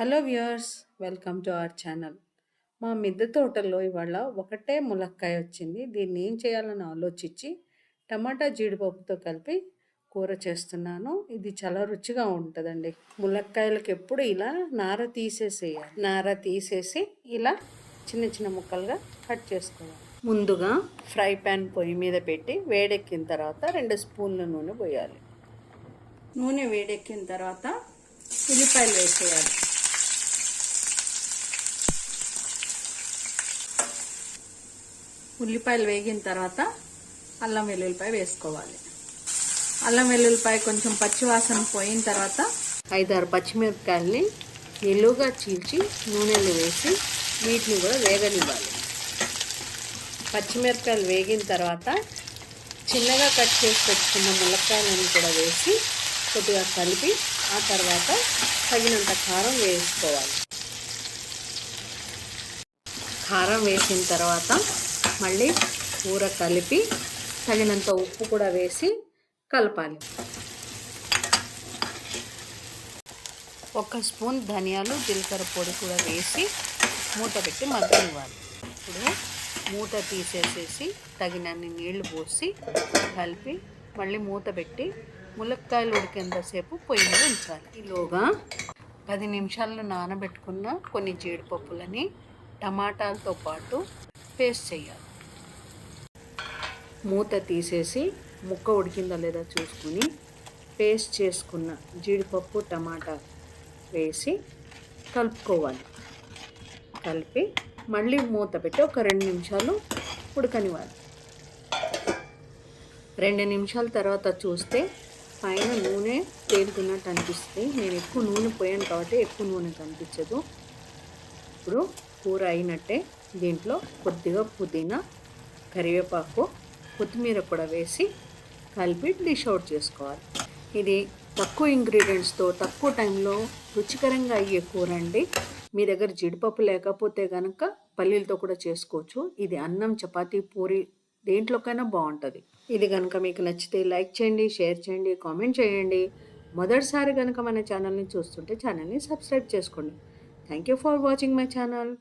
Hello viewers welcome to our channel. మా మిద్దె తోటలో ఇవాళ ఒకటే ములక్కాయ వచ్చింది. దీన్ని ఏం చేయాలని ఆలోచించి టమాటా జీడిపప్పుతో కలిపి కూర చేస్తున్నాను. ఇది చాలా రుచిగా ఉంటుందండి. ములక్కాయలకు ఎప్పుడు ఇలా నార తీసేసేయాలి. నార తీసేసి ఇలా చిన్న చిన్న ముక్కలుగా కట్ చేసుకోవాలి. ముందుగా ఫ్రై ప్యాన్ పొయ్యి మీద పెట్టి వేడెక్కిన తర్వాత రెండు స్పూన్ల నూనె పోయాలి. నూనె వేడెక్కిన తర్వాత ఉల్లిపాయలు వేసేయాలి. ఉల్లిపాయలు వేగిన తర్వాత అల్లం వెల్లుల్లిపాయ వేసుకోవాలి. అల్లం వెల్లుల్లిపాయ కొంచెం పచ్చివాసన పోయిన తర్వాత ఐదారు పచ్చిమిరపకాయల్ని నిలువుగా చీల్చి నూనెలు వేసి వీటిని కూడా వేగనివ్వాలి. పచ్చిమిరపకాయలు వేగిన తర్వాత చిన్నగా కట్ చేసి పెట్టుకున్న ములక్కాయలను కూడా వేసి కొద్దిగా కలిపి ఆ తర్వాత తగినంత కారం వేసుకోవాలి. కారం వేసిన తర్వాత మళ్ళీ కూర కలిపి తగినంత ఉప్పు కూడా వేసి కలపాలి. ఒక స్పూన్ ధనియాలు జీలకర్ర పొడి కూడా వేసి మూత పెట్టి మగ్గనివ్వాలి ఇప్పుడు మూత తీసేసేసి తగినన్ని నీళ్ళు పోసి కలిపి మళ్ళీ మూత పెట్టి ములక్కాయలు ఉడికేంతసేపు పొయ్యి మీద ఉంచాలి. ఈలోగా పది నిమిషాలు నానబెట్టుకున్న కొన్ని జీడిపప్పులని టమాటాలతో పాటు పేస్ట్ చేయాలి. మూత తీసేసి ముక్క ఉడికిందా లేదా చూసుకుని పేస్ట్ చేసుకున్న జీడిపప్పు టమాటా వేసి కలుపుకోవాలి. కలిపి మళ్ళీ మూత పెట్టి ఒక రెండు నిమిషాలు ఉడకనివ్వాలి. రెండు నిమిషాల తర్వాత చూస్తే పైన నూనె తేలుతున్నట్టు అనిపిస్తుంది. నేను ఎక్కువ నూనె పోయాను కాబట్టి ఎక్కువ నూనె కనిపించదు. ఇప్పుడు కూర అయినట్టే దీంట్లో కొద్దిగా పుదీనా కరివేపాకు కొత్తిమీర కూడా వేసి కలిపి డిష్ అవుట్ చేసుకోవాలి. ఇది తక్కువ ఇంగ్రీడియంట్స్తో తక్కువ టైంలో రుచికరంగా అయ్యే కూర అండి. మీ దగ్గర జీడిపప్పు లేకపోతే కనుక పల్లీలతో కూడా చేసుకోవచ్చు. ఇది అన్నం చపాతీ పూరి దేంట్లోకైనా బాగుంటుంది. ఇది కనుక మీకు నచ్చితే లైక్ చేయండి షేర్ చేయండి కామెంట్ చేయండి. మొదటిసారి కనుక మన ఛానల్ని చూస్తుంటే ఛానల్ని సబ్స్క్రైబ్ చేసుకోండి. Thank you for watching my channel